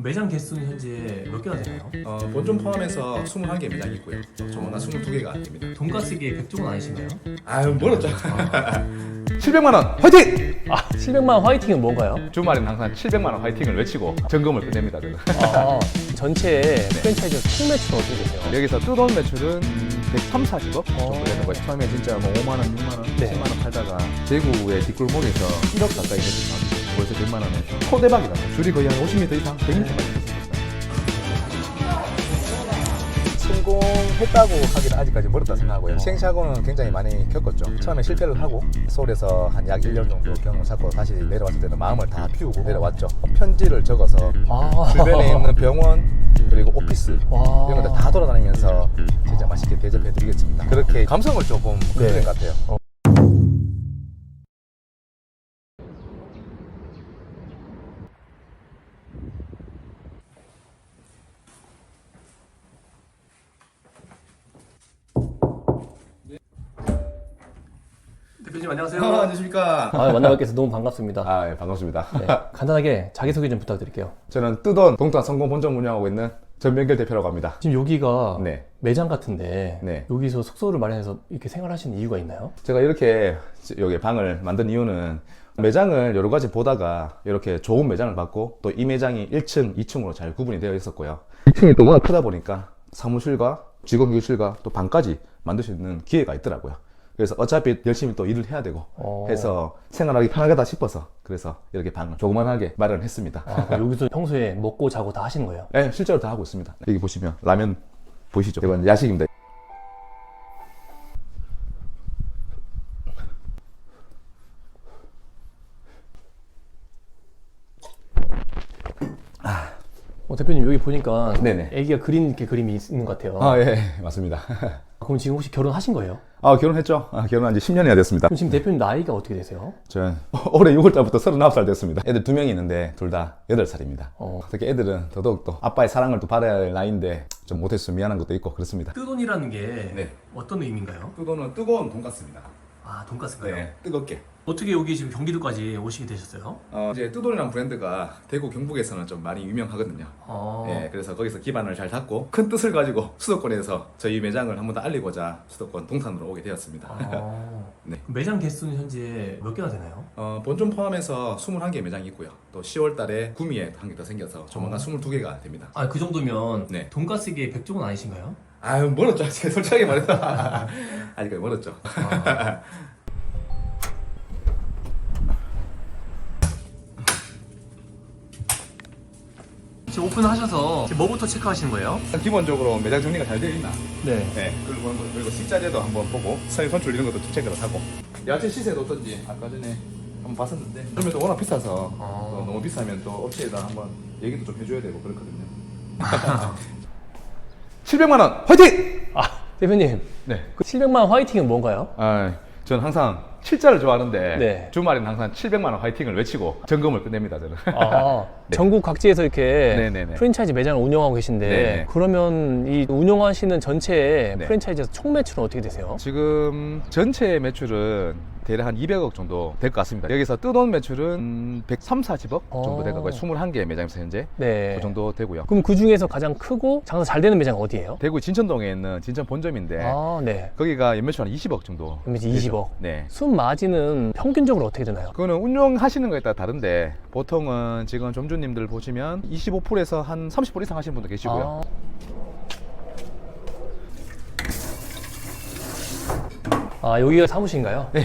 매장 개수는 현재 몇 개나 되나요? 어, 본점 포함해서 21개 매장이 있고요. 저나 22개가 됩니다. 돈가스계 백종원 아니신가요? 아유 멀었죠. 700만 아. 원 화이팅! 아, 700만 원 화이팅은 뭔가요? 주말엔 항상 700만 원 화이팅을 외치고 점검을 끝냅니다. 저는. 아, 전체 네. 프랜차이즈 총 매출은 어떻게 되세요? 네, 여기서 뜨거운 매출은 103, 40억 어. 정도 되는 거예요. 처음에 진짜 뭐 5만 원, 6만 원, 네. 10만 원 팔다가 대구의 뒷골목에서 1억 가까이 매출 나왔 5에서 100만 원에 초대박이다. 줄이 거의 한 50m 이상, 100m까지 성공했다고 하기는 아직까지 멀었다 생각하고요. 시행착오는 굉장히 많이 겪었죠. 처음에 실패를 하고 서울에서 한 약 1년 정도 경험을 찾고 다시 내려왔을 때는 마음을 다 피우고 내려왔죠. 편지를 적어서 아. 주변에 있는 병원 그리고 오피스 와. 이런 것들 다 돌아다니면서 진짜 맛있게 대접해 드리겠습니다. 그렇게 감성을 조금 네. 그린 것 같아요. 대표님 안녕하세요. 아, 안녕하십니까. 아 만나 뵙게 돼서 너무 반갑습니다. 아, 예, 반갑습니다. 네, 간단하게 자기소개 좀 부탁드릴게요. 저는 뜯어온 동탄 성공 본점 운영하고 있는 전명길 대표라고 합니다. 지금 여기가 네. 매장 같은데 네. 여기서 숙소를 마련해서 이렇게 생활하시는 이유가 있나요? 제가 이렇게 여기 방을 만든 이유는 매장을 여러 가지 보다가 이렇게 좋은 매장을 받고 또 이 매장이 1층, 2층으로 잘 구분이 되어 있었고요. 2층이 또 워낙 크다 보니까 사무실과 직원 교실과 또 방까지 만들 수 있는 기회가 있더라고요. 그래서 어차피 열심히 또 일을 해야 되고 어. 해서 생활하기 편하겠다 싶어서 그래서 이렇게 방을 조그만하게 마련했습니다. 아, 그럼 여기서 평소에 먹고 자고 다 하시는 거예요? 네, 실제로 다 하고 있습니다. 여기 보시면 라면 보이시죠? 이건 야식입니다. 어, 대표님 여기 보니까 네네. 애기가 그린 이렇게 그림이 있는 것 같아요. 아, 예, 맞습니다. 그럼 지금 혹시 결혼하신 거예요? 아, 결혼했죠? 아, 결혼한 지 10년이나 됐습니다. 그럼 지금 대표님 나이가 어떻게 되세요? 저는 올해 6월달부터 39살 됐습니다. 애들 두 명이 있는데 둘 다 8살입니다. 어. 특히 애들은 더더욱 또 아빠의 사랑을 또 받아야 할 나이인데 좀 못해서 미안한 것도 있고 그렇습니다. 뜨돈이라는 게 네. 어떤 의미인가요? 뜨거운 뜨거운 돈가스입니다. 아 돈가스가요? 네, 뜨겁게. 어떻게 여기 지금 경기도까지 오시게 되셨어요? 어, 이제 뜨돈이라는 브랜드가 대구 경북에서는 좀 많이 유명하거든요. 어, 예, 그래서 거기서 기반을 잘 잡고 큰 뜻을 가지고 수도권에서 저희 매장을 한 번 더 알리고자 수도권 동탄으로 오게 되었습니다. 어. 네. 매장 개수는 현재 몇 개나 되나요? 어, 본점 포함해서 21개 매장이 있고요. 또 10월 달에 구미에 한 개 더 생겨서 조만간 22개가 됩니다. 아 그 정도면 네. 돈가스계 백종원 아니신가요? 아유, 멀었죠. 제가 솔직하게 말해서. 아직까지 멀었죠. 아. 지금 오픈하셔서 지금 뭐부터 체크하시는 거예요? 일단 기본적으로 매장 정리가 잘 되어 있나? 네. 네. 그리고, 그리고 식자재도 한번 보고 사유 선출 이런 것도 체크를 하고 야채 시세도 어떤지 아까 전에 한번 봤었는데 그러면 또 워낙 비싸서 아. 또 너무 비싸면 또 업체에다 한번 얘기도 좀 해줘야 되고 그렇거든요. 700만 원 화이팅! 아 대표님 네. 그 700만 원 화이팅은 뭔가요? 아, 저는 항상 칠자를 좋아하는데 네. 주말엔 항상 700만 원 화이팅을 외치고 점검을 끝냅니다, 저는. 아, 네. 전국 각지에서 이렇게 네네네. 프랜차이즈 매장을 운영하고 계신데 네네. 그러면 이 운영하시는 전체 네. 프랜차이즈에서 총 매출은 어떻게 되세요? 지금 전체 매출은 대략 한 200억 정도 될 것 같습니다. 여기서 뜯어온 매출은 103, 40억 정도 어. 될 거고요. 21개 매장에서 현재 네. 그 정도 되고요. 그럼 그 중에서 가장 크고 장사 잘 되는 매장 어디예요? 대구 진천동에 있는 진천 본점인데 아, 네. 거기가 연매출 한 20억 정도. 연매출 되죠. 20억. 네. 순 마진은 평균적으로 어떻게 되나요? 그거는 운영하시는 거에 따라 다른데 보통은 지금 점주님들 보시면 25%에서 한 30% 이상 하시는 분도 계시고요. 아, 아, 여기가 사무실인가요? 네.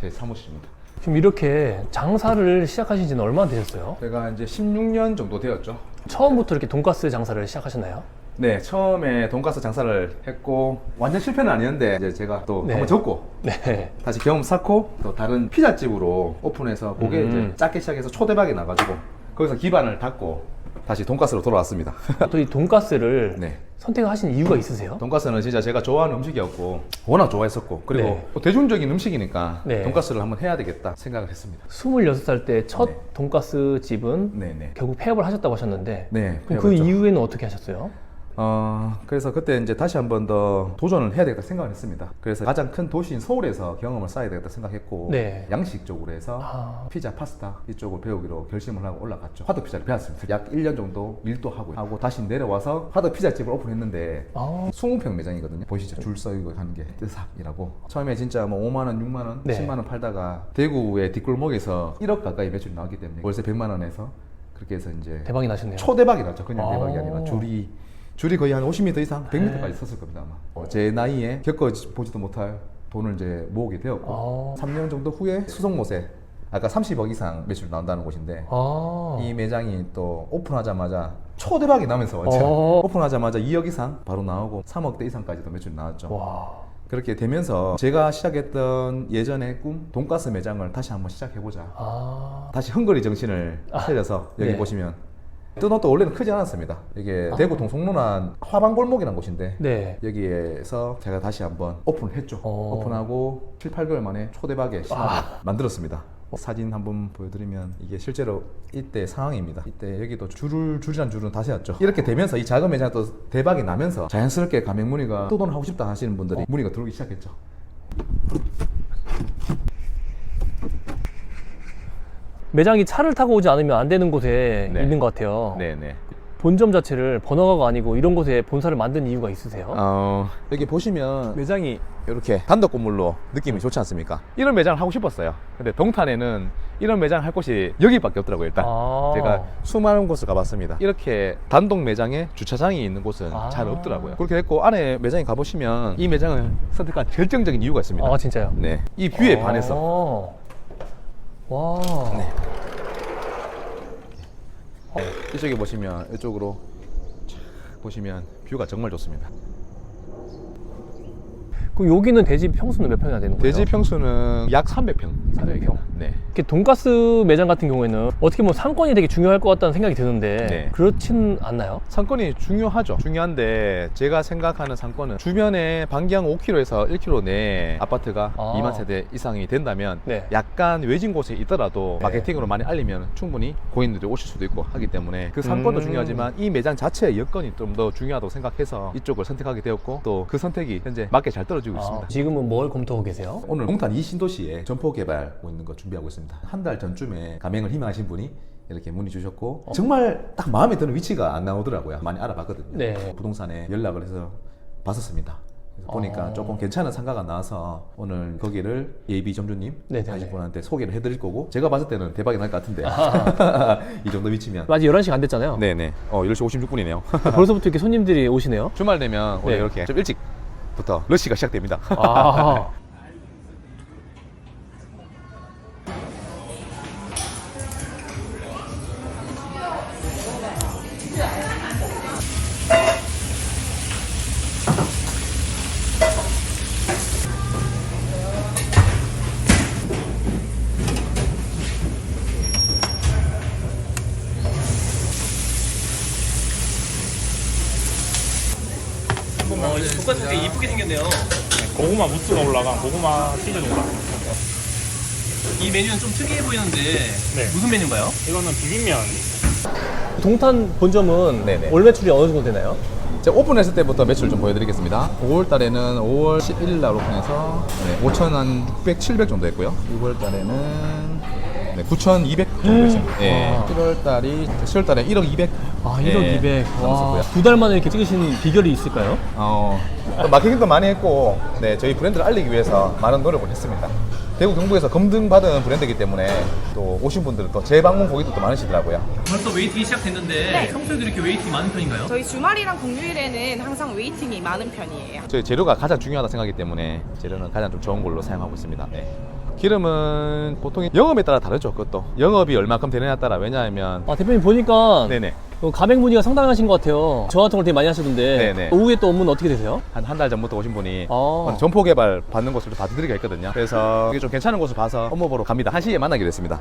제 사무실입니다. 지금 이렇게 장사를 시작하신 지는 얼마나 되셨어요? 제가 이제 16년 정도 되었죠. 처음부터 이렇게 돈가스 장사를 시작하셨나요? 네, 처음에 돈가스 장사를 했고 완전 실패는 아니었는데 이제 제가 또 네. 한번 접고 네. 다시 경험 쌓고 또 다른 피자집으로 오픈해서 그게 음. 이제 작게 시작해서 초대박이 나가지고 거기서 기반을 닫고 다시 돈가스로 돌아왔습니다. 또 이 돈가스를 네. 선택하신 이유가 있으세요? 돈가스는 진짜 제가 좋아하는 음식이었고 워낙 좋아했었고 그리고 네. 또 대중적인 음식이니까 네. 돈가스를 한번 해야 되겠다 생각을 했습니다. 26살 때 첫 네. 돈가스 집은 네 네. 결국 폐업을 하셨다고 하셨는데 네. 그럼 그. 이후에는 어떻게 하셨어요? 어, 그래서 그때 이제 다시 한 번 더 도전을 해야 되겠다 생각을 했습니다. 그래서 가장 큰 도시인 서울에서 경험을 쌓아야 되겠다 생각했고 네. 양식 쪽으로 해서 아. 피자, 파스타 이쪽을 배우기로 결심을 하고 올라갔죠. 화덕 피자를 배웠습니다. 약 1년 정도 일도 하고 하고 다시 내려와서 화덕 피자집을 오픈했는데 아. 20평 매장이거든요. 보시죠. 줄 서이고 하는 게 뜨삭이라고. 처음에 진짜 뭐 5만 원, 6만 원, 네. 10만 원 팔다가 대구의 뒷골목에서 1억 가까이 매출이 나왔기 때문에 월세 100만 원에서 그렇게 해서 이제 대박이 나셨네요. 초대박이 났죠. 그냥 아. 대박이 아니라 줄이 줄이 거의 한 50m 이상, 100m까지 섰을 겁니다 아마. 어, 제 나이에 겪어보지도 못할 돈을 이제 모으게 되었고 아. 3년 정도 후에 수성못에 아까 30억 이상 매출 나온다는 곳인데 아. 이 매장이 또 오픈하자마자 초대박이 나면서 완전 어. 오픈하자마자 2억 이상 바로 나오고 3억대 이상까지도 매출 나왔죠. 와. 그렇게 되면서 제가 시작했던 예전의 꿈 돈가스 매장을 다시 한번 시작해보자. 아. 다시 헝거리 정신을 차려서 여기 네. 보시면 뜬옷도 원래는 크지 않았습니다. 이게 대구 동성로난 화방골목이라는 곳인데 네. 여기에서 제가 다시 한번 오픈을 했죠. 어. 오픈하고 7, 8개월 만에 초대박의 신화를 만들었습니다. 사진 한번 보여드리면 이게 실제로 이때 상황입니다. 이때 여기도 줄을 줄이란 줄은 다 세웠죠. 이렇게 되면서 이 작은 매장이 또 대박이 나면서 자연스럽게 가맹 문의가 또 돈 하고 싶다 하시는 분들이 문의가 들어오기 시작했죠. 매장이 차를 타고 오지 않으면 안 되는 곳에 네. 있는 것 같아요. 네네. 본점 자체를 번화가가 아니고 이런 곳에 본사를 만든 이유가 있으세요? 어, 여기 보시면 매장이 이렇게 단독 건물로 느낌이 좋지 않습니까? 이런 매장을 하고 싶었어요. 근데 동탄에는 이런 매장 할 곳이 여기밖에 없더라고요, 일단. 아. 제가 수많은 곳을 가봤습니다. 이렇게 단독 매장에 주차장이 있는 곳은 아. 잘 없더라고요. 그렇게 됐고 안에 매장에 가보시면 이 매장을 선택한 결정적인 이유가 있습니다. 아, 진짜요? 네, 이 뷰에 아. 반해서 와. 네. 이쪽에 보시면 이쪽으로 쫙 보시면 뷰가 정말 좋습니다. 그럼 여기는 대지 평수는 몇 평이나 되는 거예요? 대지 평수는 약 300평. 300평. 네. 이렇게 돈가스 매장 같은 경우에는 어떻게 보면 상권이 되게 중요할 것 같다는 생각이 드는데 네. 그렇진 않나요? 상권이 중요하죠. 중요한데 제가 생각하는 상권은 주변에 반경 5km에서 1km 내 아파트가 아. 2만 세대 이상이 된다면 네. 약간 외진 곳에 있더라도 네. 마케팅으로 많이 알리면 충분히 고객님들이 오실 수도 있고 하기 때문에 그 상권도 음. 중요하지만 이 매장 자체의 여건이 좀 더 중요하다고 생각해서 이쪽을 선택하게 되었고 또 그 선택이 현재 맞게 잘 떨어지고 있습니다. 아, 지금은 뭘 검토하고 계세요? 오늘 동탄 이 신도시에 점포 개발하고 있는 거 준비하고 있습니다. 한 달 전쯤에 가맹을 희망하신 분이 이렇게 문의 주셨고 정말 딱 마음에 드는 위치가 안 나오더라고요. 많이 알아봤거든요. 네. 부동산에 연락을 해서 봤었습니다. 그래서 보니까 어. 조금 괜찮은 상가가 나와서 오늘 거기를 예비 점주님 네네네. 하신 분한테 소개를 해드릴 거고 제가 봤을 때는 대박이 날 것 같은데 이 정도 위치면 아직 11시가 안 됐잖아요. 네네 어 10시 56분이네요 벌써부터 이렇게 손님들이 오시네요. 주말 되면 원래 네. 이렇게 좀 일찍부터 러시가 시작됩니다 아. 돈가스 되게 이쁘게 생겼네요. 고구마 무스가 올라간 고구마 치즈 돈가스. 이 메뉴는 좀 특이해 보이는데 네. 무슨 메뉴인가요? 이거는 비빔면. 동탄 본점은 네네. 월 매출이 어느 정도 되나요? 제가 오픈했을 때부터 매출 좀 보여드리겠습니다. 5월 달에는 5월 11일 날 오픈해서 네, 5천 한 600, 700 정도 했고요. 6월 달에는 네, 9,200 정도 했습니다. 네, 와. 7월 달이 10월 달에 1억 200. 아, 1억 네, 200. 와, 넘었었고요. 두달 만에 이렇게 찍으신 비결이 있을까요? 어, 또 마케팅도 많이 했고, 네, 저희 브랜드를 알리기 위해서 많은 노력을 했습니다. 대구 경북에서 검증받은 브랜드이기 때문에 또 오신 분들은 또 재방문 고객들도 많으시더라고요. 벌써 웨이팅이 시작됐는데 네. 평소에도 이렇게 웨이팅이 많은 편인가요? 저희 주말이랑 공휴일에는 항상 웨이팅이 많은 편이에요. 저희 재료가 가장 중요하다 생각하기 때문에 재료는 가장 좀 좋은 걸로 사용하고 있습니다. 네. 기름은 보통 영업에 따라 다르죠. 그것도 영업이 얼마큼 되느냐에 따라 왜냐하면 아, 대표님 보니까 네네 어, 가맹 문의가 상당하신 것 같아요. 저 같은 걸 되게 많이 하시던데 네네. 오후에 또 업무는 어떻게 되세요? 한 한 달 전부터 오신 분이 아. 점포 개발 받는 곳을 좀 봐드리기가 있거든요. 그래서 이게 좀 괜찮은 곳을 봐서 업무 보러 갑니다. 한 시에 만나기로 했습니다.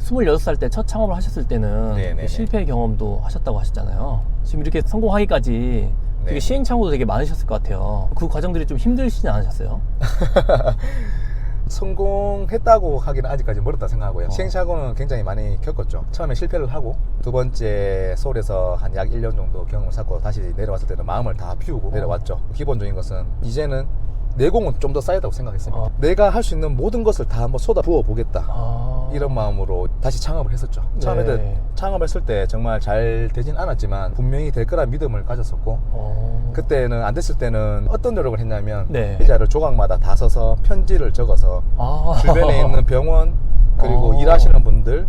26살 때 첫 창업을 하셨을 때는 네네네. 실패 경험도 하셨다고 하셨잖아요. 지금 이렇게 성공하기까지 되게 네. 시행착오도 되게 많으셨을 것 같아요. 그 과정들이 좀 힘들시지 않으셨어요? 성공했다고 하기는 아직까지 멀었다 생각하고요. 시행착오는 굉장히 많이 겪었죠. 처음에 실패를 하고 두 번째 서울에서 한 약 1년 정도 경험을 쌓고 다시 내려왔을 때는 마음을 다 피우고 내려왔죠. 기본적인 것은 이제는 내공은 좀 더 쌓였다고 생각했습니다. 어. 내가 할 수 있는 모든 것을 다 한번 쏟아 부어 보겠다. 아. 이런 마음으로 다시 창업을 했었죠. 처음에는 네. 창업했을 때 정말 잘 되진 않았지만 분명히 될 거란 믿음을 가졌었고 어. 그때는 안 됐을 때는 어떤 노력을 했냐면 네. 의자를 조각마다 다 서서 편지를 적어서 아. 주변에 있는 병원 그리고 어. 일하시는 분들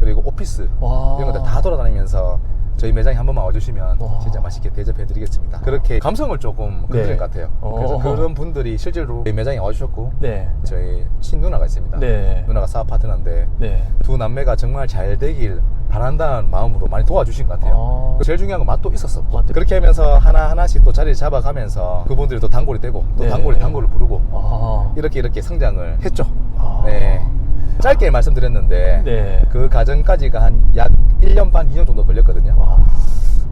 그리고 오피스 와. 이런 것들 다 돌아다니면서 저희 매장에 한 번만 와주시면 와. 진짜 맛있게 대접해드리겠습니다. 그렇게 감성을 조금 건드린 네. 것 같아요. 어. 그래서 그런 분들이 실제로 저희 매장에 와주셨고 네. 저희 친누나가 있습니다. 네. 누나가 사업 파트너인데 네. 두 남매가 정말 잘 되길 바란다는 마음으로 많이 도와주신 것 같아요. 아. 제일 중요한 건 맛도 있었었고 맛도 그렇게 하면서 하나 하나씩 또 자리를 잡아가면서 그분들이 또 단골이 되고 또 네. 단골이 단골을 부르고 아. 이렇게 이렇게 성장을 했죠. 아. 네. 짧게 말씀드렸는데 네. 그 과정까지가 한 약 1년 반, 2년 정도 걸렸거든요. 와.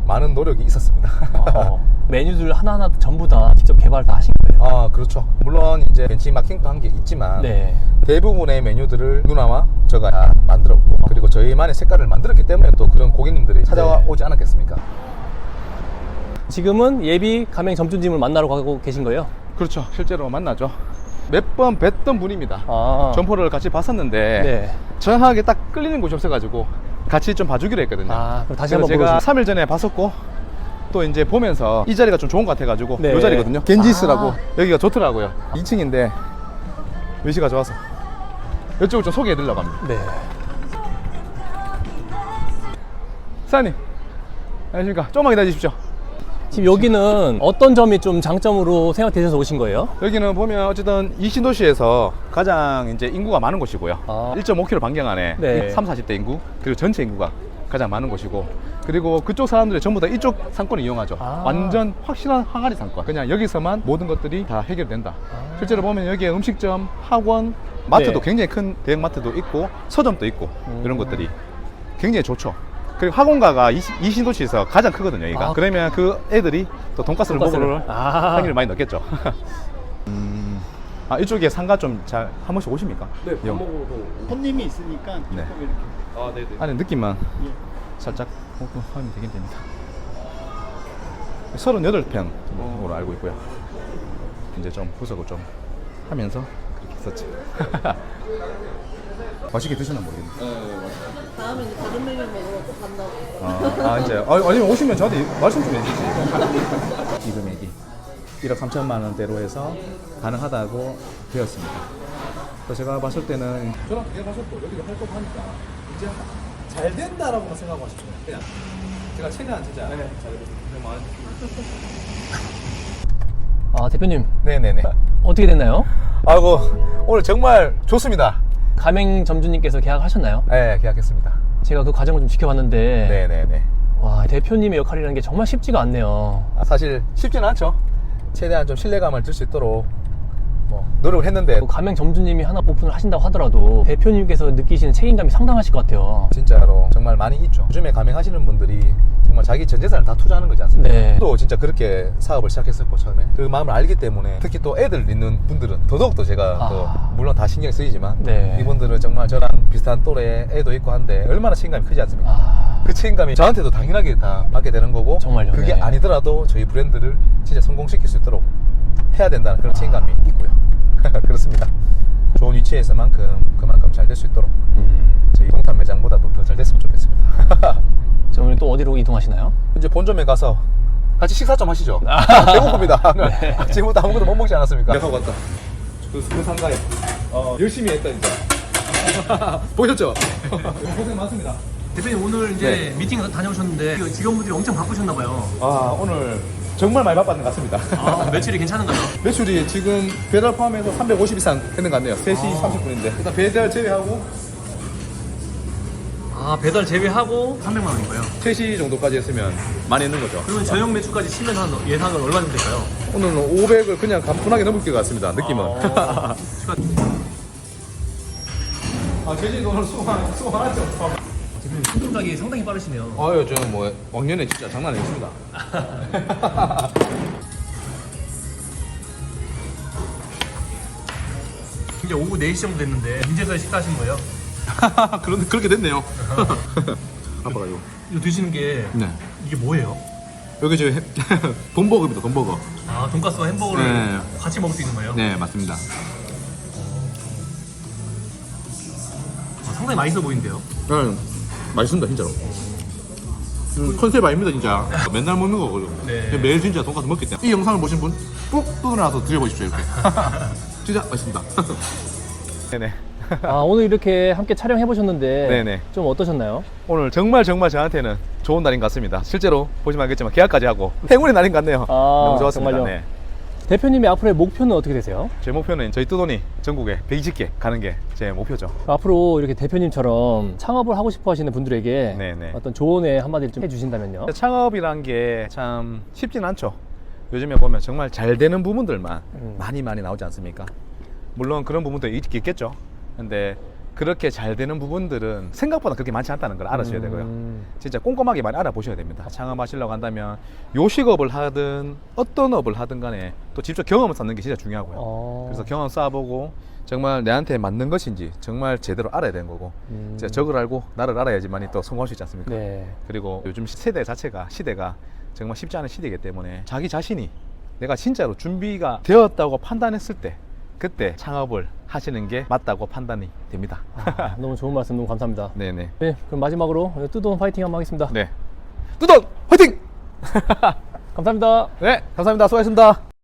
많은 노력이 있었습니다. 어. 메뉴들 하나하나 전부 다 직접 개발 다 하신 거예요? 아, 그렇죠. 물론 이제 벤치마킹도 한 게 있지만 네. 대부분의 메뉴들을 누나와 제가 다 만들었고 그리고 저희만의 색깔을 만들었기 때문에 또 그런 고객님들이 찾아오지 않았겠습니까? 지금은 예비 가맹 점주님을 만나러 가고 계신 거예요? 그렇죠. 실제로 만나죠. 몇 번 뵀던 분입니다. 아. 점포를 같이 봤었는데 네. 정확하게 딱 끌리는 곳이 없어가지고 같이 좀 봐주기로 했거든요. 아, 그럼 다시 한번 제가 보여주- 3일 전에 봤었고 또 이제 보면서 이 자리가 좀 좋은 것 같아가지고 네. 이 자리거든요. 겐지스라고 아. 여기가 좋더라고요. 2층인데 위치가 좋아서 이쪽을 좀 소개해드리려고 합니다. 네. 사장님 안녕하십니까? 조금만 기다려 주십시오. 지금 여기는 어떤 점이 좀 장점으로 생각되셔서 오신 거예요? 여기는 보면 어쨌든 이 신도시에서 가장 이제 인구가 많은 곳이고요. 아. 1.5km 반경 안에 네. 3, 40대 인구 그리고 전체 인구가 가장 많은 곳이고 그리고 그쪽 사람들이 전부 다 이쪽 상권을 이용하죠. 아. 완전 확실한 항아리 상권. 그냥 여기서만 모든 것들이 다 해결된다. 실제로 보면 여기에 음식점, 학원, 마트도 아. 네. 굉장히 큰 대형 마트도 있고 서점도 있고 음. 이런 것들이 굉장히 좋죠. 그리고 학원가가 이, 신도시에서 가장 크거든요. 여기가. 아. 그러면 그 애들이 또 돈가스를 돈가스를. 먹으러 아. 확률이 많이 넣겠죠. 음. 아 이쪽에 상가 좀 잘 한 번씩 오십니까? 네, 밥 영- 먹으러 손님이 있으니까 네. 조금 이렇게 아 네 네 안에 느낌만 예. 살짝 보고 하면 되긴 됩니다. 38평으로 알고 있고요. 이제 좀 구석을 좀 하면서 했었지. 맛있게 드시나 모르겠네. 다음에 이제 다른 메뉴 먹으러 또 간다고. 아, 아 이제 아, 아니면 오시면 저한테 말씀 좀 해주시지. 이 금액이 1억 3천만 원대로 해서 가능하다고 되었습니다. 그래서 제가 봤을 때는 저랑 계약하셨고 여기도 할 거고 하니까 이제 잘 된다라고만 생각하고 싶어요. 그냥 제가 최대한 진짜 잘 아, 대표님, 네네네. 어떻게 됐나요? 아이고 오늘 정말 좋습니다. 가맹 점주님께서 계약하셨나요? 네, 계약했습니다. 제가 그 과정을 좀 지켜봤는데, 네네네. 와, 대표님의 역할이라는 게 정말 쉽지가 않네요. 아, 사실 쉽지는 않죠. 최대한 좀 신뢰감을 줄 수 있도록 뭐 노력을 했는데 그 가맹 점주님이 하나 오픈을 하신다고 하더라도 대표님께서 느끼시는 책임감이 상당하실 것 같아요. 진짜로 정말 많이 있죠. 요즘에 가맹하시는 분들이 정말 자기 전 재산을 다 투자하는 거지 않습니까? 네. 또 진짜 그렇게 사업을 시작했었고 처음에 그 마음을 알기 때문에 특히 또 애들 있는 분들은 더더욱 더 제가 아. 또 물론 다 신경 쓰이지만 네. 이분들은 정말 저랑 비슷한 또래 애도 있고 한데 얼마나 책임감이 크지 않습니까? 아, 그 책임감이 저한테도 당연하게 다 받게 되는 거고 정말요? 그게 네. 아니더라도 저희 브랜드를 진짜 성공시킬 수 있도록 해야 된다는 그런 책임감이 있고요. 그렇습니다. 좋은 위치에서만큼 그만큼 잘 될 수 있도록 음. 저희 동탄 매장보다도 더 잘 됐으면 좋겠습니다. 저 오늘 또 어디로 이동하시나요? 이제 본점에 가서 같이 식사 좀 하시죠. 아. 배고픕니다. 네. 지금부터 아무것도 못 먹지 않았습니까? 약하고 왔다 그, 그 상가에 어, 열심히 했다 진짜 보셨죠? 고생 많습니다 대표님 오늘 이제 미팅 다녀오셨는데 직원분들이 엄청 바쁘셨나 봐요. 아 오늘 정말 많이 바빴는 것 같습니다. 아, 매출이 괜찮은가요? 매출이 지금 배달 포함해서 350 이상 했는 것 같네요. 3시 30분인데 일단 배달 제외하고 아, 배달 제외하고 300만 원인가요? 3시 정도까지 했으면 많이 했는 거죠. 그러면 저녁 매출까지 치면 한 예상은 얼마 정도 될까요? 오늘은 500을 그냥 간편하게 넘을 것 같습니다. 느낌은. 아, 제주도 오늘 수고 많았죠? 손동작이 상당히 빠르시네요. 아유 저는 뭐 왕년에 진짜 장난 아니었습니다. 이제 오후 4시 정도 됐는데 인제서에 식사하신 거예요? 그런 그렇게 됐네요. 아빠가 이거. 이거 드시는 게 네. 이게 뭐예요? 여기 지금 돈버거입니다. 돈버거. 아 돈가스와 햄버거를 네. 같이 먹을 수 있는 거예요? 네 맞습니다. 아, 상당히 맛있어 보이는데요? 네, 맛있습니다 진짜로. 음, 컨셉 아닙니다 진짜. 맨날 먹는 거거든요. 네. 매일 진짜 돈가스 먹기 때문에 이 영상을 보신 분꼭 뜯어놔서 드셔보십시오 이렇게. 진짜 맛있습니다. 네네. 아 오늘 이렇게 함께 촬영해 보셨는데 네네. 좀 어떠셨나요? 오늘 정말 정말 저한테는 좋은 날인 것 같습니다. 실제로 보시면 알겠지만 계약까지 하고 행운의 날인 것 같네요. 아, 너무 좋았습니다. 정말요? 네. 대표님의 앞으로의 목표는 어떻게 되세요? 제 목표는 저희 뜨돈이 전국에 120개 가는 게 제 목표죠. 앞으로 이렇게 대표님처럼 창업을 하고 싶어 하시는 분들에게 네네. 어떤 조언의 한마디를 좀 해주신다면요? 창업이란 게 참 쉽진 않죠. 요즘에 보면 정말 잘 되는 부분들만 음. 많이 많이 나오지 않습니까? 물론 그런 부분도 있- 있겠죠. 근데 그렇게 잘 되는 부분들은 생각보다 그렇게 많지 않다는 걸 알아셔야 되고요. 음. 진짜 꼼꼼하게 많이 알아보셔야 됩니다. 창업하시려고 한다면 요식업을 하든 어떤 업을 하든 간에 또 직접 경험을 쌓는 게 진짜 중요하고요. 어. 그래서 경험 쌓아보고 정말 내한테 맞는 것인지 정말 제대로 알아야 되는 거고 음. 진짜 적을 알고 나를 알아야지만이 또 성공할 수 있지 않습니까? 네. 그리고 요즘 세대 자체가 시대가 정말 쉽지 않은 시대이기 때문에 자기 자신이 내가 진짜로 준비가 되었다고 판단했을 때 그때 창업을 하시는 게 맞다고 판단이 됩니다. 아, 너무 좋은 말씀 너무 감사합니다. 네네. 네, 그럼 마지막으로 뜨돈 파이팅 한번 하겠습니다. 네. 뚜돈 화이팅! 감사합니다. 네, 감사합니다. 수고하셨습니다.